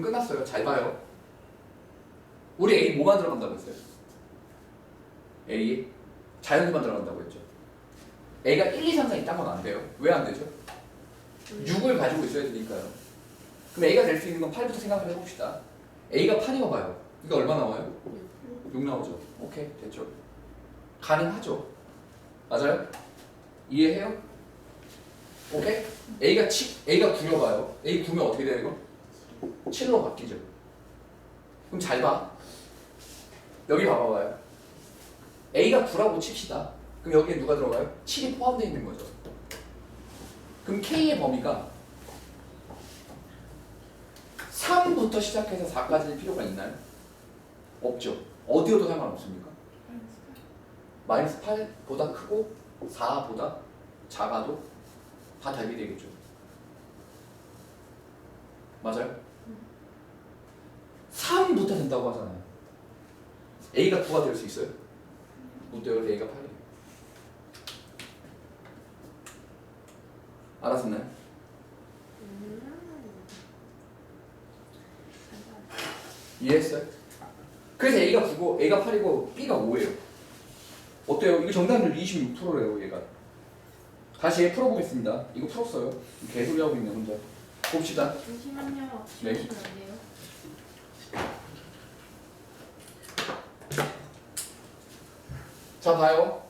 끝났어요. 잘 봐요. 우리 A 뭐만 들어간다고 했어요? A 자연수만 들어간다고 했죠. A가 1, 2, 3, 4 있다면 안 돼요. 왜 안 되죠? 6을 가지고 있어야 되니까요. 그럼 A가 될 수 있는 건 8부터 생각을 해봅시다. A가 8이면 봐요. 이거 얼마 나와요? 6 나오죠. 오케이 됐죠. 가능하죠. 맞아요? 이해해요? 오케이? A가 7, A가 9로 가요. A 9면 어떻게 돼요 이거? 7로 바뀌죠. 그럼 잘 봐. 여기 봐봐봐요. A가 9라고 칩시다. 그럼 여기에 누가 들어가요? 7이 포함되어 있는 거죠. 그럼 K의 범위가 3부터 시작해서 4까지일 필요가 있나요? 없죠. 어디여도 상관없습니까? 마이너스 8보다 크고 4보다 작아도 다 답이 되겠죠. 맞아요? 3부터 된다고 하잖아요. A가 9가 될 수 있어요? 못 돼요. A가 8이에요. 알았었나요? 이해했어요? 그래서 A가 9고 A가 8이고 B가 5예요. 어때요? 이거 정답률 26%래요, 얘가. 다시 얘 풀어보겠습니다. 이거 풀었어요. 개소리 하고 있네, 혼자. 봅시다. 잠시만요. 네. 잠시만 안 돼요. 자, 봐요.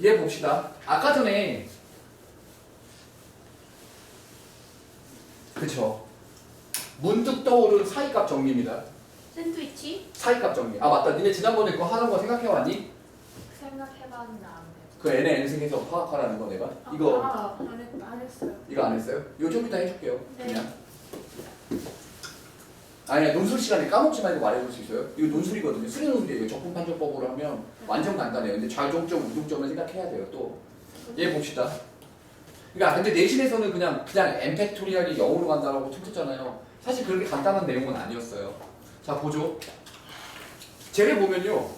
얘 봅시다. 아까 전에 그쵸. 문득 떠오른 사이값 정리입니다. 샌드위치 사이값 정리. 아 맞다. 니네 지난번에 그거 하는 거? 생각해봤는데 안 돼요. 그 n의 n승에서 파악하라는 거 내가? 이거 아, 안, 했, 안 했어요. 이거 안 했어요? 좀 이따 해줄게요. 네. 그냥. 아니야 논술 시간에 까먹지 말고 말해줄 수 있어요? 이거 논술이거든요. 수리 논술이에요. 적분 판정법으로 하면 완전 간단해요. 근데 좌종점, 우종점을 생각해야 돼요. 또 얘 봅시다. 그러니까 근데 내신에서는 그냥 그냥 엠팩토리얼이 0으로 간다라고 쳤잖아요. 사실 그렇게 간단한 내용은 아니었어요. 자 보죠. 쟤를 보면요.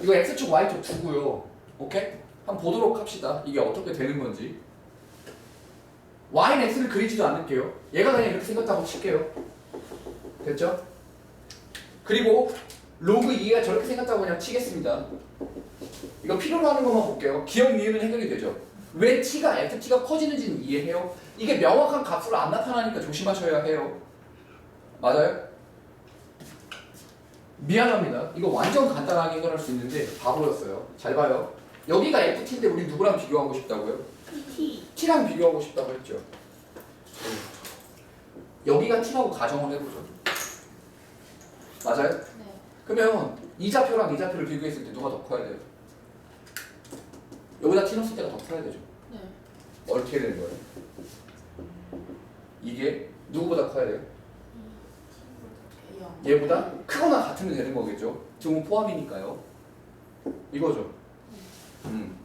이거 x축 y축 두고요. 오케이? 한번 보도록 합시다. 이게 어떻게 되는 건지. y는 x를 그리지도 않을게요. 얘가 그냥 이렇게 생겼다고 칠게요. 됐죠? 그리고 로그 2가 저렇게 생겼다고 그냥 치겠습니다. 이거 필요로 하는 것만 볼게요. 기억 니은은 해결이 되죠. 왜 t가 ft가 커지는지는 이해해요. 이게 명확한 값으로 안 나타나니까 조심하셔야 해요. 맞아요? 미안합니다. 이거 완전 간단하게 해결할 수 있는데 바보였어요. 잘 봐요. 여기가 ft인데 우리 누구랑 비교하고 싶다고요? PT t랑 비교하고 싶다고 했죠. 여기가 t라고 가정을 해보죠. 맞아요? 네. 그러면 이 좌표랑 이 좌표를 비교했을 때 누가 더 커야 돼요? 여기다 t 넣었을 때가 더 커야 되죠. 네. 어떻게 되는 거예요? 이게 누구보다 커야 돼요? 영. 얘보다 크거나 같으면 되는 거겠죠. 지금 포함이니까요. 이거죠. 음.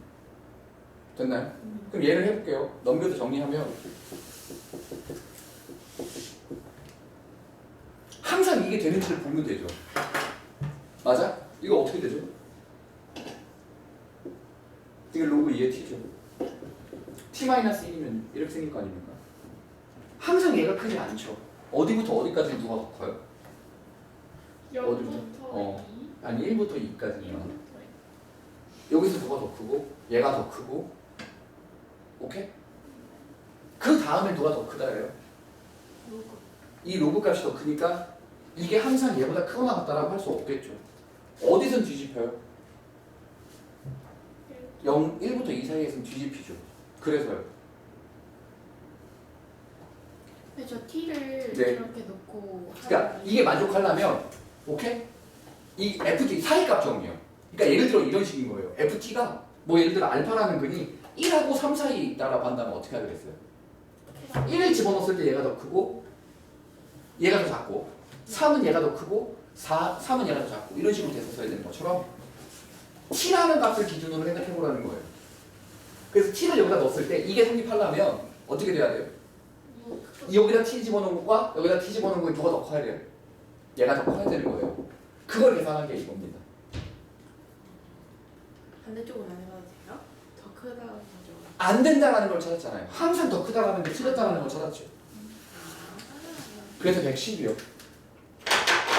됐나요? 그럼 얘를 해볼게요. 넘겨서 정리하면 항상 이게 되는지를 보면 되죠. 맞아? 이거 어떻게 되죠? 이게 로그 2의 t죠. t-1이면 이렇게 생길 거 아닙니까? 항상 얘가 크지 않죠. 어디부터 어디까지 누가 더 커요? 어디부터? 0부터 어. 2. 아니 1부터 2까지면 1부터 여기서 누가 더 크고 얘가 더 크고 오케이? 그 다음에 누가 더 크다예요? 로그. 이 로그 값이 더 크니까 이게 항상 얘보다 크거나 같다라고 할 수 없겠죠. 어디선 뒤집혀요? 0, 1부터 2 사이에서는 뒤집히죠. 그래서요. 근데 저 T를 네. 이렇게 놓고 그러니까 이게 만족하려면 오케이? 이 FT 사이값 정리요. 그러니까 예를 들어 이런 식인 거예요. FT가 뭐 예를 들어 알파라는 근이 1하고 3 사이에 있다라고 한다면 어떻게 하야 되겠어요? 1을 집어넣었을 때 얘가 더 크고 얘가 더 작고 3은 얘가 더 크고 4, 3은 얘가 더 작고 이런 식으로 됐었어야 되는 것처럼 t라는 값을 기준으로 생각해 보라는 거예요. 그래서 t를 여기다 넣었을 때 이게 성립하려면 어떻게 돼야 돼요? 여기다 t 집어넣은 것과 여기다 t 집어넣은 거 누가 더 커야 돼요? 얘가 더 커야 되는 거예요. 그걸 계산한 게 이겁니다. 반대쪽은 안 해봐도 돼요? 더 크다는 거죠. 안 된다라는 걸 찾았잖아요. 항상 더 크다라는 게 틀렸다라는 걸 찾았죠. 아. 그래서 110이요.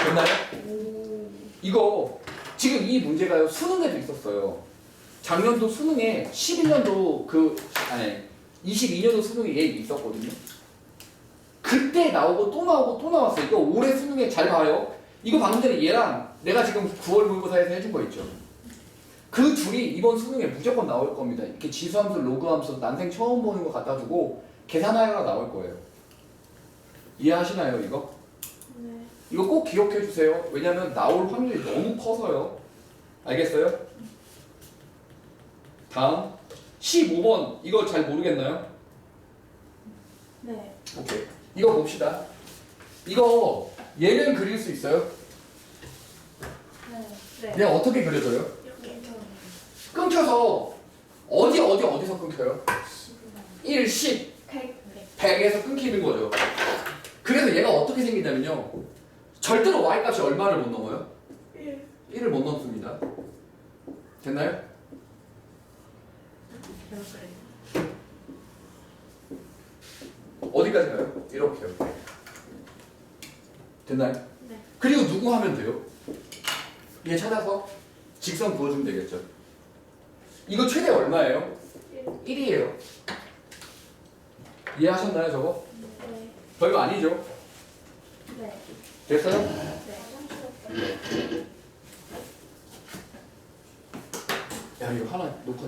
됐나요? 오. 이거 지금 이 문제가요 수능에도 있었어요. 작년도 수능에 11년도 그 아니 22년도 수능에 얘 있었거든요. 그때 나오고 또 나오고 또 나왔어요. 이거 올해 수능에 잘 봐요. 이거 방금 전에 얘랑 내가 지금 9월 모의고사에서 해준 거 있죠. 그 둘이 이번 수능에 무조건 나올 겁니다. 이렇게 지수함수, 로그함수 난생 처음 보는 거 갖다 두고 계산하여가 나올 거예요. 이해하시나요 이거? 네. 이거 꼭 기억해 주세요. 왜냐면 나올 확률이 너무 커서요. 알겠어요? 다음 15번 이거 잘 모르겠나요? 네. 오케이. 이거 봅시다. 이거 얘는 그릴 수 있어요? 네. 네. 얘 어떻게 그려져요? 이렇게. 끊겨서 어디 어디 어디서 끊겨요? 1, 10, 100. 100에서 끊기는 거죠. 그래서 얘가 어떻게 생긴다면요. 절대로 y 값이 얼마를 못 넘어요? 1. 1을 못 넘습니다. 됐나요? 어디까지 가요? 이렇게요. 됐나요? 네. 그리고 누구 하면 돼요? 얘 찾아서 직선 그어주면 되겠죠. 이거 최대 얼마예요? 1. 1이에요. 이해하셨나요, 저거? 네. 별거 아니죠? 네. 됐어요? 네. 야, 이거 하나 녹화